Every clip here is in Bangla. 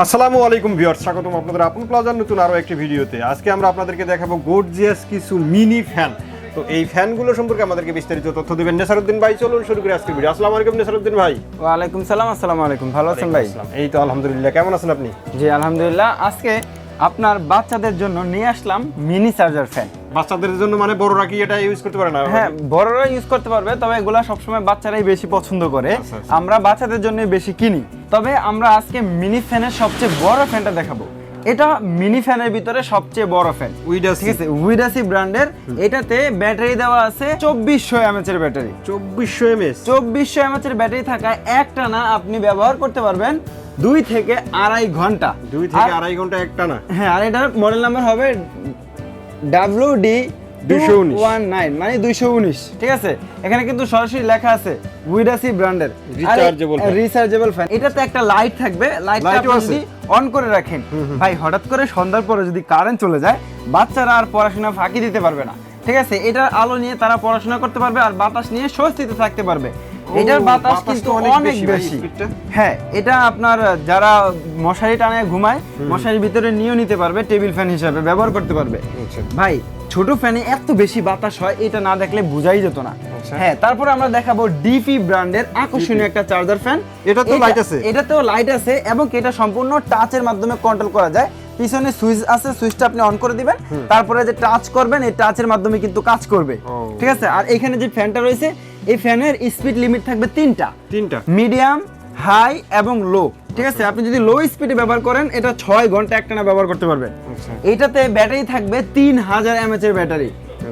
আসসালামু আলাইকুম ভিউয়ার্স স্বাগতম আপনাদের আপন প্লাজার নতুন আরও একটি ভিডিওতে। আজকে আমরা আপনাদেরকে দেখাবো গর্জিয়াস কিছু মিনি ফ্যান তো এই ফ্যানগুলো সম্পর্কে আমাদেরকে বিস্তারিত তথ্য দেবেন। নেসারুদ্দিন ভাই চলুন শুরু করে আজকে ভিডিও। আসসালামু আলাইকুম নেসারুদ্দিন ভাই। ওয়ালাইকুম সালাম আসসালামু আলাইকুম। ভালো আছেন ভাই? এই তো আলহামদুলিল্লাহ। কেমন আছেন আপনি? জি আলহামদুলিল্লাহ। আজকে আপনার বাচ্চাদের জন্য নিয়ে আসলাম মিনি চার্জার ফ্যান বাচ্চাদের জন্য মানে বড়রা কি এটা ইউজ করতে পারে না? হ্যাঁ বড়রা ইউজ করতে পারবে তবে এগুলা সবসময় বাচ্চারাই বেশি পছন্দ করে। আচ্ছা, আচ্ছা। আমরা বাচ্চাদের জন্য বেশি কিনি। তবে আমরা আজকে মিনি ফ্যানের সবচেয়ে বড় ফ্যানটা দেখাবো। এটা মিনি ফ্যানের ভিতরে সবচেয়ে বড় ফ্যান উইডাস ঠিক আছে? উইডাসি ব্র্যান্ডের এটাতে ব্যাটারি দেওয়া আছে চব্বিশশো এমএচ এর ব্যাটারি চব্বিশশো এমএস চব্বিশশো এমএচ এর ব্যাটারি থাকায় একটা না আপনি ব্যবহার করতে পারবেন দুই থেকে আড়াই ঘণ্টা। দুই থেকে আড়াই ঘণ্টা একটা না হ্যাঁ আর এটার মডেল নাম্বার হবে ডাব্লিউ ডি 219 ওয়ান নাইন মানে দুইশো উনিশ। ঠিক আছে? এখানে কিন্তু সরাসরি লেখা আছে উইডাসি ব্র্যান্ডের রিচার্জেবল ফ্যান এটাতে একটা লাইট থাকবে। লাইটটা আছে? যদি অন করে রাখেন ভাই হঠাৎ করে সন্ধ্যার পরে যদি কারেন্ট চলে যায় বাচ্চারা আর পড়াশোনা ফাঁকি দিতে পারবে না। ঠিক আছে? এটার আলো নিয়ে তারা পড়াশোনা করতে পারবে আর বাতাস নিয়ে স্বস্তিতে থাকতে পারবে। এটার বাতাস কিন্তু অনেক বেশি। হ্যাঁ এটা আপনার যারা মশারি টানায় ঘুমায় মশারির ভিতরে নিয়েও নিতে পারবে টেবিল ফ্যান হিসাবে ব্যবহার করতে পারবে। আচ্ছা। ভাই ছোট ফ্যানে এত বেশি বাতাস হয় এটা না দেখলে বোঝাই যেত না। আচ্ছা। হ্যাঁ তারপরে আমরা দেখাবো ডিপি ব্র্যান্ডের আকর্ষণীয় একটা চার্জার ফ্যান এটাতেও light আছে? এটাতেও লাইট আছে এবং এটা সম্পূর্ণ টাচের মাধ্যমে কন্ট্রোল করা যায়। পিছনে সুইচ আছে সুইচটা আপনি অন করে দিবেন। তারপরে যে টাচ করবেন এই টাচের মাধ্যমে কিন্তু কাজ করবে। ঠিক আছে? আর এখানে যে ফ্যানটা রয়েছে এই ফ্যানের স্পিড লিমিট থাকবে তিনটা। তিনটা। মিডিয়াম হাই এবং লো। ঠিক আছে? আপনি যদি লো স্পিডে ব্যবহার করেন এটা ছয় ঘণ্টা একটানা ব্যবহার করতে পারবেন। আচ্ছা। এটাতে ব্যাটারি থাকবে তিন হাজার এমএচ এর ব্যাটারি।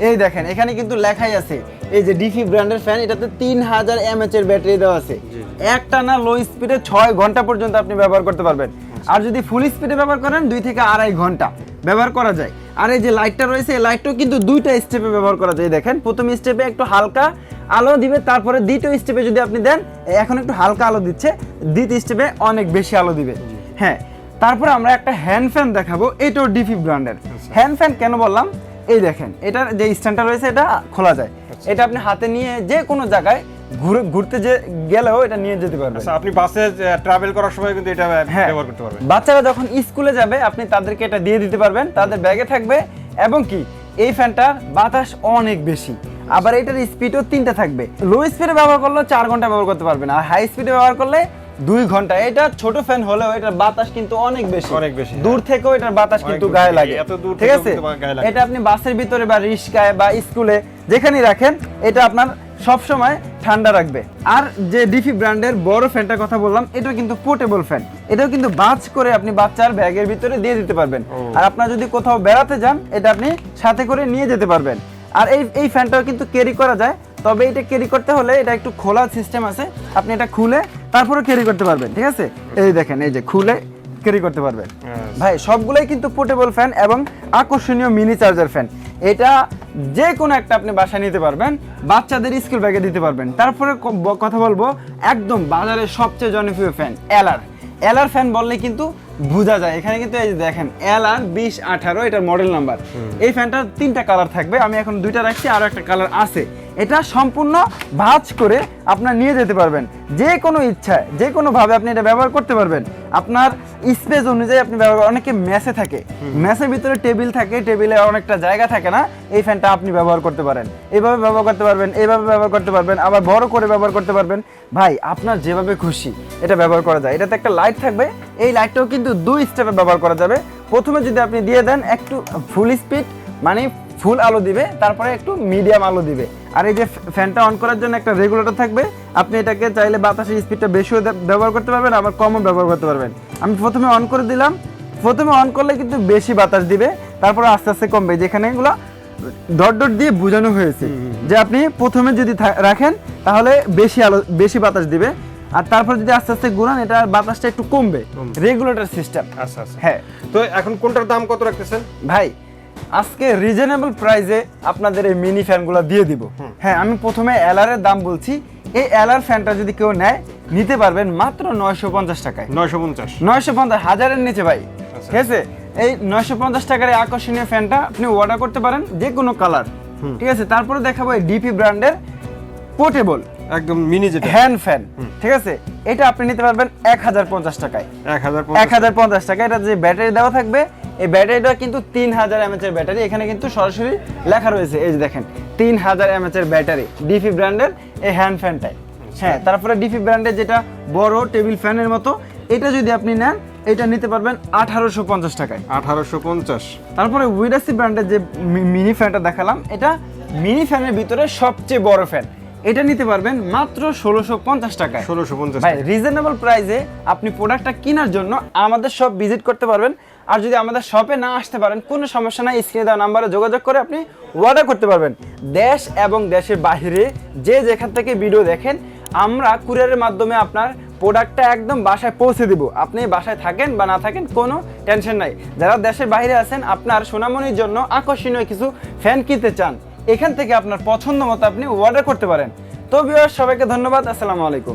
এই দেখেন এখানে কিন্তু লেখাই আছে এই যে ডিফি ব্র্যান্ডের ফ্যান এটাতে তিন হাজার এমএচ এর ব্যাটারি দেওয়া আছে। একটানা লো স্পিডে ছয় ঘণ্টা পর্যন্ত আপনি ব্যবহার করতে পারবেন। আর যদি ফুল স্পিডে ব্যবহার করেন দুই থেকে আড়াই ঘণ্টা ব্যবহার করা যায়। আর এই যে লাইটটা রয়েছে এই লাইটটাও কিন্তু দুইটা স্টেপে ব্যবহার করা যায়। দেখেন প্রথম স্টেপে একটু হালকা আলো দিবে তারপরে দ্বিতীয় স্টেপে যদি আপনি দেন এখন একটু হালকা আলো দিচ্ছে দ্বিতীয় স্টেপে অনেক বেশি আলো দিবে। হ্যাঁ তারপরে আমরা একটা হ্যান্ড ফ্যান দেখাবো এটাও ডিফি ব্র্যান্ডের হ্যান্ড ফ্যান কেন বললাম? এই দেখেন এটার যে স্ট্যান্ডটা রয়েছে এটা খোলা যায়। এটা আপনি হাতে নিয়ে যে কোনো জায়গায় ঘুরে ঘুরতে যে গেলেও এটা নিয়ে যেতে পারবেন। আচ্ছা আপনি বাসে ট্রাভেল করার সময় কিন্তু এটা হ্যাঁ ব্যবহার করতে পারবেন। বাচ্চারা যখন স্কুলে যাবে আপনি তাদেরকে এটা দিয়ে দিতে পারবেন। তাদের ব্যাগে থাকবে এবং কি? এই ফ্যানটার বাতাস অনেক বেশি। আবার এটার স্পিডও তিনটা থাকবে। লো স্পিডে ব্যবহার করলে চার ঘণ্টা ব্যবহার করতে পারবেন আর হাই স্পিডে ব্যবহার করলে দুই ঘণ্টা। এটা ছোট ফ্যান হলেও এটার বাতাস কিন্তু অনেক বেশি। অনেক বেশি, দূর থেকেও এটার বাতাস কিন্তু গায়ে লাগে। ঠিক আছে। এটা আপনি বাসের ভিতরে বা রিক্সায় বা স্কুলে যেখানেই রাখেন এটা আপনার সব সময় ঠান্ডা রাখবে। আর যে ডিফি ব্র্যান্ডের বড় ফ্যানটার কথা বললাম এটা কিন্তু পোর্টেবল ফ্যান এটাও কিন্তু বাজ করে আপনি বাচ্চার ব্যাগের ভিতরে দিয়ে দিতে পারবেন। আর আপনার যদি কোথাও বেড়াতে যান এটা আপনি সাথে করে নিয়ে যেতে পারবেন। আর এই এই ফ্যানটাও কিন্তু ক্যারি করা যায়। তবে এটা ক্যারি করতে হলে এটা একটু খোলা সিস্টেম আছে। আপনি এটা খুলে তারপরে ক্যারি করতে পারবেন ঠিক আছে? এই দেখেন এই যে খুলে ক্যারি করতে পারবেন। ভাই সবগুলোই কিন্তু পোর্টেবল ফ্যান এবং আকর্ষণীয় মিনি চার্জার ফ্যান এটা যে কোনো একটা আপনি বাসায় নিতে পারবেন বাচ্চাদের স্কুল ব্যাগে দিতে পারবেন। তারপরে কথা বলব একদম বাজারের সবচেয়ে জনপ্রিয় ফ্যান এলার এলার ফ্যান বললে কিন্তু বোঝা যায়। এখানে কিন্তু এই যে দেখেন এলআর বিশ আঠারো এটার মডেল নাম্বার এই ফ্যানটার তিনটা কালার থাকবে। আমি এখন দুইটা রাখছি আরও একটা কালার আছে। এটা সম্পূর্ণ ভাজ করে আপনার নিয়ে যেতে পারবেন। যে কোনো ইচ্ছায় যে কোনোভাবে আপনি এটা ব্যবহার করতে পারবেন। আপনার স্পেস অনুযায়ী আপনি ব্যবহার অনেকে ম্যাসে থাকে। ম্যাসের ভিতরে টেবিল থাকে টেবিলে অনেকটা জায়গা থাকে না। এই ফ্যানটা আপনি ব্যবহার করতে পারেন। এইভাবে ব্যবহার করতে পারবেন এইভাবে ব্যবহার করতে পারবেন আবার বড় করে ব্যবহার করতে পারবেন। ভাই আপনার যেভাবে খুশি এটা ব্যবহার করা যায়। এটাতে একটা লাইট থাকবে। এই লাইটটাও কিন্তু দুই স্টেপে ব্যবহার করা যাবে। প্রথমে যদি আপনি দিয়ে দেন একটু ফুল স্পিড মানে ফুল আলো দিবে। তারপরে একটু মিডিয়াম আলো দিবে। আর এই যে ফ্যানটা অন করার জন্য একটা রেগুলেটর থাকবে। আপনি এটাকে চাইলে বাতাসের স্পিডটা বেশিও ব্যবহার করতে পারবেন আবার কমও ব্যবহার করতে পারবেন। আমি প্রথমে অন করে দিলাম। প্রথমে অন করলে কিন্তু বেশি বাতাস দিবে তারপরে আস্তে আস্তে কমবে। যেখানে এগুলো ডট ডট দিয়ে বোঝানো হয়েছে যে আপনি প্রথমে যদি রাখেন তাহলে বেশি আলো বেশি বাতাস দিবে। আর তারপর যদি আস্তে আস্তে ঘুরান এটা বাতাসটা একটু কমবে। রেগুলেটর সিস্টেম আচ্ছা আচ্ছা। হ্যাঁ। তো এখন কোনটার দাম কত রাখতেছেন? ভাই আজকে রিজনেবল প্রাইসে আপনাদের এই মিনি ফ্যানগুলো দিয়ে দিব। হ্যাঁ আমি প্রথমে এলারের দাম বলছি। এই এলার ফ্যানটা যদি কেউ নেয় নিতে পারবেন মাত্র নয়শো পঞ্চাশ টাকায়। নয়শো পঞ্চাশ। নয়শো পঞ্চাশ হাজারের নিচে ভাই। ঠিক আছে? এই নয়শো পঞ্চাশ টাকার আকর্ষণীয় ফ্যানটা আপনি অর্ডার করতে পারেন যে কোনো কালার ঠিক আছে? তারপরে দেখাবো এই ডিপি ব্র্যান্ডের পোর্টেবল একদম মিনি যেটা। হ্যান্ড ফ্যান ঠিক আছে? এটা আপনি নিতে পারবেন এক হাজার পঞ্চাশ টাকায়। এক হাজার পঞ্চাশ টাকা। এটা যে ব্যাটারি দেওয়া থাকবে এই ব্যাটারিটা কিন্তু তিন হাজার এমএচ এর ব্যাটারি। এখানে কিন্তু সরাসরি লেখা রয়েছে এই যে দেখেন তিন হাজার এমএচ এর ব্যাটারি ডিফি ব্র্যান্ডের এই হ্যান্ড ফ্যানটাই। হ্যাঁ তারপরে ডিফি ব্র্যান্ডের যেটা বড় টেবিল ফ্যানের মতো এটা যদি আপনি নেন এটা নিতে পারবেন আঠারোশো পঞ্চাশ টাকায়। আঠারোশো পঞ্চাশ। তারপরে উইডাসি ব্র্যান্ডের যে মিনি ফ্যানটা দেখালাম এটা মিনি ফ্যানের ভিতরে সবচেয়ে বড় ফ্যান এটা নিতে পারবেন মাত্র ষোলোশো পঞ্চাশ টাকায়। ষোলোশো পঞ্চাশ ভাই রিজনেবল প্রাইসে আপনি প্রোডাক্টটা কেনার জন্য আমাদের শপ ভিজিট করতে পারবেন। আর যদি আমাদের শপে না আসতে পারেন কোনো সমস্যা নাই স্ক্রিনে দেওয়া নাম্বারে যোগাযোগ করে আপনি অর্ডার করতে পারবেন। দেশ এবং দেশের বাইরে যে যেখান থেকে ভিডিও দেখেন আমরা কুরিয়ারের মাধ্যমে আপনার প্রোডাক্টটা একদম বাসায় পৌঁছে দিব। আপনি বাসায় থাকেন বা না থাকেন কোনো টেনশন নাই। যারা দেশের বাইরে আছেন আপনার সোনামনির জন্য আকর্ষণীয় কিছু ফ্যান কিনতে চান এখান থেকে আপনার পছন্দ মতো আপনি অর্ডার করতে পারেন। তো ভিউয়ার্স সবাইকে ধন্যবাদ, আসসালামু আলাইকুম।